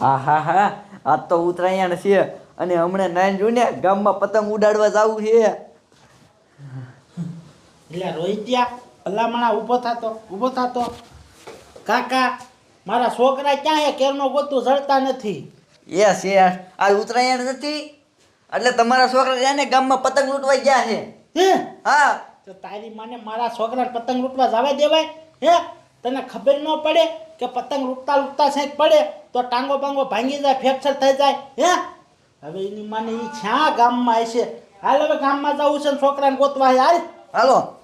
હા હા હા આજ તો ઉત્તરાયણ છે અને હમણાં નાન જોઈને ગામમાં પતંગ ઉડાડવા જવું છે. એટલે રોહિત્યા ભલામણા ઊભો થતો ઊભો થતો. કાકા મારા છોકરા ક્યાં હે? કેરનો ગોતું જળતા નથી. Yes yes. આ ઉત્તરાયણ નથી. એટલે તમારા છોકરા ને ગામમાં પતંગ લૂંટવા ગયા છે. હે? હા. તો તારી માને મારા છોકરાને પતંગ લૂંટવા જવા દેવાય? હે? તને ખબર ન પડે કે પતંગ લૂંટતા લૂંટતા સાહેબ પડે, તો ટાંગો બાંગો ભાંગી જાય, ફ્રેક્ચર થઈ જાય, હે? હવે એની માને એ છ્યા ગામમાં હશે? હાલ હવે ગામમાં જવું છે છોકરાને ગોતવા હાલ. હાલો.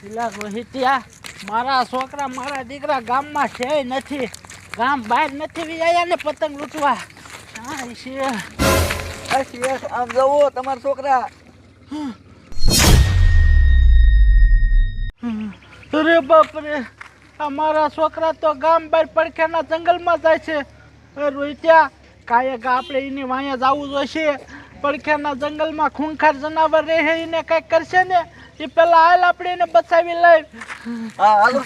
પેલા રોહિતિયા મારા છોકરા મારા દીકરા ગામમાં છે નથી. ગામ બહાર નથી વિજાયા ને પતંગ લૂંટવા. હા છે. આમ જવો તમારા છોકરા. અરે બાપરે આ મારા છોકરા તો ગામ બહાર પડખ્યાના જંગલમાં જાય છે. રોહિત્યા કાંઈક આપણે એની વાયા જવું જોઈશે. પડખ્યાના જંગલમાં ખૂંખાર જનાવર રહે એને કઈ કરશે ને? એ પેલા હાલ આપણે એને બચાવી લઈ. હા હાલો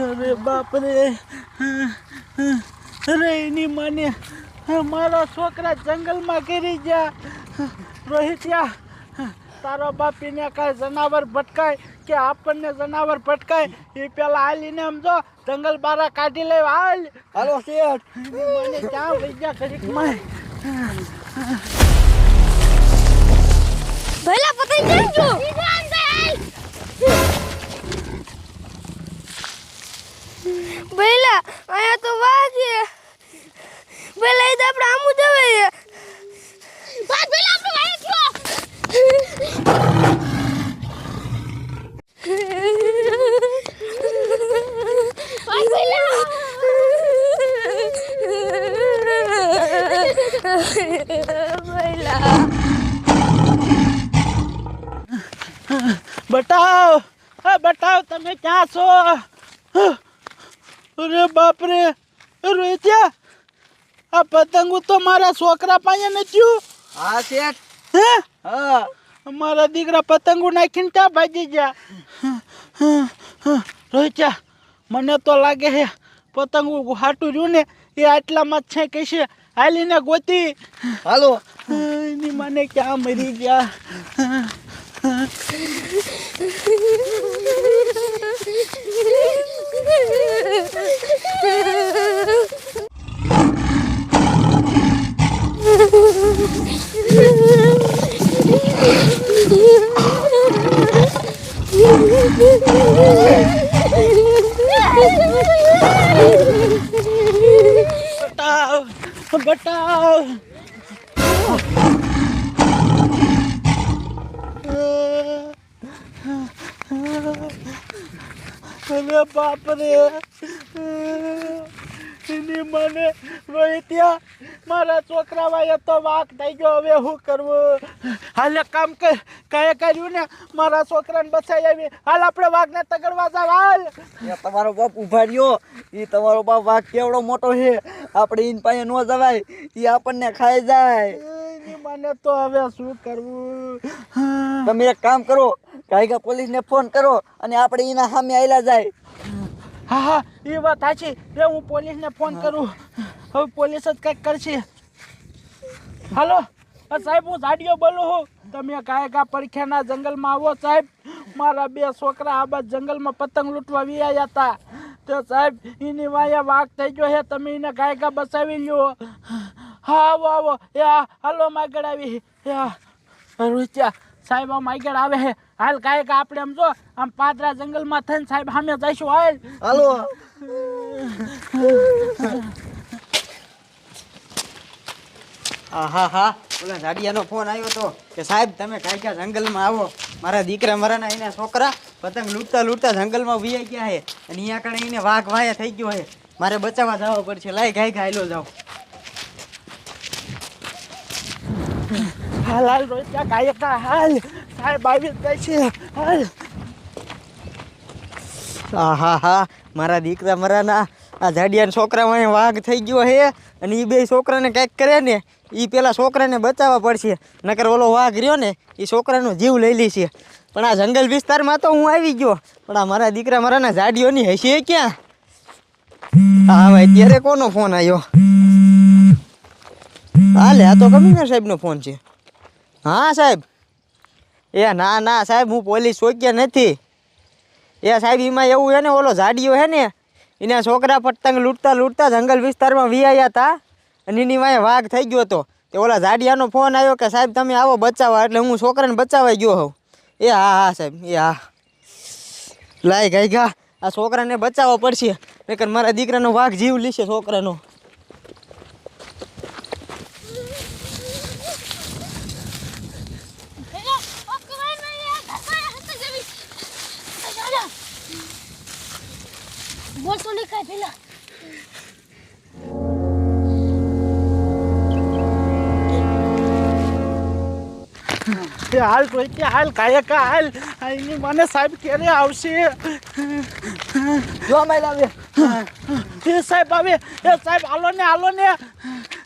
અરે બાપરે. અરે એની માને મારા છોકરા જંગલમાં ઘેરી ગયા. રોહિત્યા તારો બાપીને કાંઈ જનાવર ભટકાય કે આપણને જનાવર ભટકાય? એ પેલા હાલીને સમજો જો જંગલ બારા કાઢી લે હાલ. હાલો શેઠ. મને ક્યાં વઈ ગયા ઘડીકમાં ભલા પતંગ કેમ જો ઈજાન દે પહેલા આયા તો વાગે પહેલા ઈ તો આપણે આમુ જવાય બસ પહેલા આપણે વાય ગયો પહેલા બતાવ હા બતાવ તમે ક્યાં છો? અરે બાપરે રોહિત્યા આ પતંગો તો મારા છોકરા પાસે નથી હા. શેઠ? હે? હા. મારા દીકરા પતંગો નાખીને ત્યાં ભાજી ગયા? રોહિત્યા મને તો લાગે છે પતંગો હાટું રહ્યું ને એ આટલામાં જ છે કે છે? હાલીને ગોતી. હાલો. એની મને ક્યાં મરી ગયા? બતાવ બતાવ અરે બાપ રે એની મને રોહિત્યા મારા છોકરા વાય તો વાક થઈ ગયો. હવે શું કરવું? હાલ કામ કે કાંઈ કર્યું ને મારા છોકરાને બચાવી આવી. હાલ આપણે વાઘને તગડવા જાવ. હાલ. તમારો બાપ ઊભા રહ્યો. એ તમારો બાપ વાઘ કેવડો મોટો છે. આપણે ઈન પાસે ન જવાય. એ આપણને ખાઈ જાય. મને તો હવે શું કરવું? તમે એક કામ કરો. કાયગા પોલીસને ફોન કરો અને આપણે એના સામે આયલા જાય. હા હા, એ વાત સાચી. રે હું પોલીસને ફોન કરું. હવે પોલીસ જ કંઈક કરશે. હાલો સાહેબ, હું ઝાડીઓ બોલું છું. તમે કાયકા પરખ્યાના જંગલમાં આવો, સાહેબ. મારા બે છોકરા આ બાદ જંગલમાં પતંગ લૂંટવા વિયા હતા. તો સાહેબ, એની વાયા વાઘ થઈ ગયો છે. તમે એને કાયકા બસાવી લ્યો. હા, આવો આવો. એ હાલો માગડ આવી. રૂચ્યા સાહેબ, આમ આગળ આવે હે. હાલ કાંઈક આપણે આમ જો, આમ પાદરા જંગલમાં થઈને સાહેબ સામે જઈશું, હાલ. હાલો. હા હા. ઓલા ઝાડિયાનો ફોન આવ્યો તો કે સાહેબ, તમે કાંઈ ક્યાં જંગલમાં આવો. મારા દીકરા મારાના એના છોકરા પતંગ લૂંટતા લૂંટતા જંગલમાં વિયા ગયા છે અને અહીંયા કણે એને વાઘ વાયા થઈ ગયો છે મારે બચાવવા જવા પડશે. લાય, ગાય ગાયલો જાઓ. હાલ હાલ રોહિત્યા કાયકા હાલ? સાહેબ આવી છે. હાલ. હા હા હા મારા દીકરા મારાના આ જાડિયાના છોકરામાં વાઘ થઈ ગયો હે, અને એ બે છોકરાને કંઈક કરે ને એ પેલા છોકરાને બચાવવા પડશે. નકર ઓલો વાઘ રહ્યો ને એ છોકરાનો જીવ લઈ લેશે પણ આ જંગલ વિસ્તારમાં તો હું આવી ગયો. પણ આ મારા દીકરા મારાના ઝાડીઓની હશે ક્યાં? હા ભાઈ અત્યારે કોનો ફોન આવ્યો હાલે, આ તો કમિશનર સાહેબનો ફોન છે. હા, સાહેબ. એ, ના ના, સાહેબ, હું પોલીસ શોક્યા નથી. એ, સાહેબ એમાં એવું છે ને, ઓલો ઝાડીઓ છે ને, એના છોકરા પતંગ લૂંટતા લૂંટતા જંગલ વિસ્તારમાં વિયાયા હતા અને એની વાંહે વાઘ થઈ ગયો હતો. તે ઓલા ઝાડિયાનો ફોન આવ્યો કે, સાહેબ, તમે આવો બચાવવા, એટલે હું છોકરાને બચાવાઈ ગયો હોઉં. એ, હા હા, સાહેબ, એ, હા. લાય ગઈ ગા. આ છોકરાને બચાવવો પડશે. નકર મારા દીકરાનો વાઘ જીવ લેશે, છોકરાનો. તો નહીં કાંઈ પેલા. એ હાલ રોહિત્યા હાલ કાયકા હાલ. અહીંની મને સાહેબ ક્યારે આવશે? જો મારી લાવે એ સાહેબ આવે. એ સાહેબ હાલો ને હાલો ને.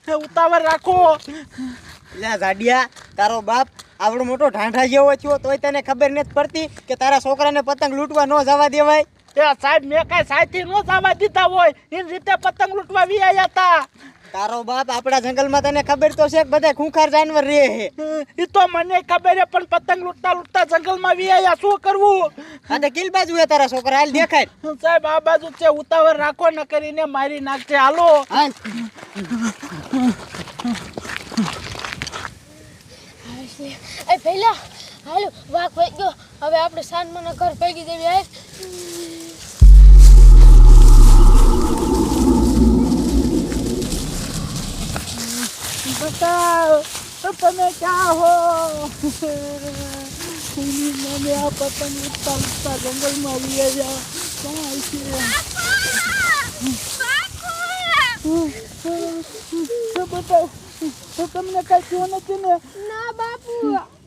એ ઉતાવળ રાખો. લે ગાડિયા તારો બાપ આવડો મોટો ઢાંઢા જેવો થયો તોય તને ખબર નથી પડતી કે તારા છોકરાને પતંગ લૂંટવા ન જવા દેવાય? એ સાહેબ મેં કઈ સાયથી નો જવા દીધા હોય. એની રીતે પતંગ લૂંટવા વી આવ્યા હતા તારો બાપ આપણા જંગલમાં તને ખબર તો છે કે બધા ખૂંખાર જાનવર રહે છે. એ તો મને ખબર છે પણ પતંગ લૂંટતા લૂંટતા જંગલમાં વી આવ્યા શું કરવું? અને તો કિલ બાજુ હે તારા છોકરા હાલ દેખાય. સાહેબ આ બાજુ છે ઉતાવળ રાખો ન કરીને મારી નાખજે હાલો. હાલ. એ પહેલા હાલો વાઘ ભાઈ ગયો હવે આપણે સાંજમાં ઘર ભેગી દેવી આય બતાવ તો તમે ક્યાં હો? મને આ પતંગ લૂંટતા લૂંટતા જંગલમાં વી આવ્યા ક્યાં છે? બતાવ તો તમને કાંઈ થયું નથી ને? ના બાપુ.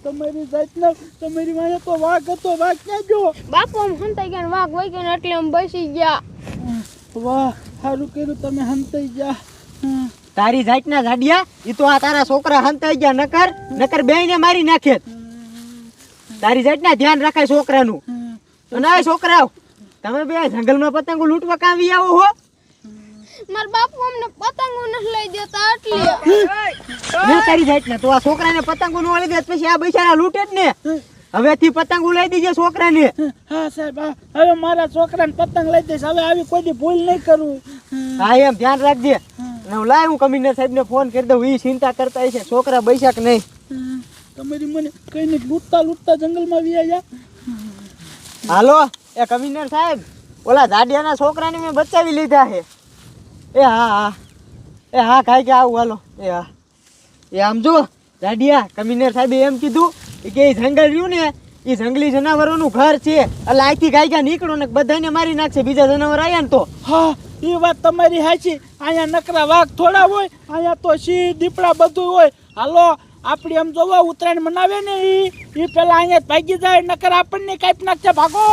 તમારી જાતના તમારી માને તો વાઘ હતો વાઘ ક્યાં ગયો? બાપુ આમ હંતાઈ ગયા વાઘ વહી ગયો ને એટલે આમ બેસી ગયા. વાહ સારું કર્યું તમે હંતાઈ ગયા. તારી જાતના ઝાડિયા એ તો આ તારા છોકરા હંતાઈ ગયા નકર નકર બેયને મારી નાખે. તારી જાતના ધ્યાન રાખાય છોકરાનું. અને આ છોકરાઓ તમે બે જંગલમાં પતંગો લૂંટવા કામ આવો હો? મારા બાપુ અમને પતંગો નથી લઈ દેતા એટલે ને તારી જાતના. તો આ છોકરાને પતંગો નો લઈ દે પછી આ બૈસારા લૂંટે જ ને. હવેથી પતંગો લઈ દીજે છોકરાને. હા? સાહેબ હવે મારા છોકરાને પતંગ લઈ દઈશ. હવે આવી કોઈ દી ભૂલ નહીં કરું. હા એમ ધ્યાન રાખજે. લાય હું કમિશનર સાહેબને ફોન કરી દઉં એ ચિંતા કરતા છે છોકરા બૈસા કે નહીં? તમારી મને કઈ નહીં લૂંટતા લૂંટતા જંગલમાં વી આવ્યા હાલો એ કમિશનર સાહેબ ઓલા દાડિયાના છોકરાને મેં બચાવી લીધા છે. એ હા હા. એ હા ખાઈ કે આવું હાલો. એ હા. એ આમ જો દાડિયા કમિશનર સાહેબે એમ કીધું કે એ જંગલ રહ્યું ને એ જંગલી જનાવરોનું ઘર છે. એટલે અહીંથી ગાય ગયા નીકળો ને બધાને મારી નાખશે બીજા જનાવર આવ્યા ને તો. હા એ વાત તમારી હાચી અહીંયા નકરા વાઘ થોડા હોય, અહીંયા તો સિંહ દીપડા બધું હોય. હાલો આપણે એમ જોવા, ઉત્તરાયણ મનાવે ને એ એ પેલા અહીંયા ભાગી જાય, નકર આપણને કાપી નાખશે ભાગો.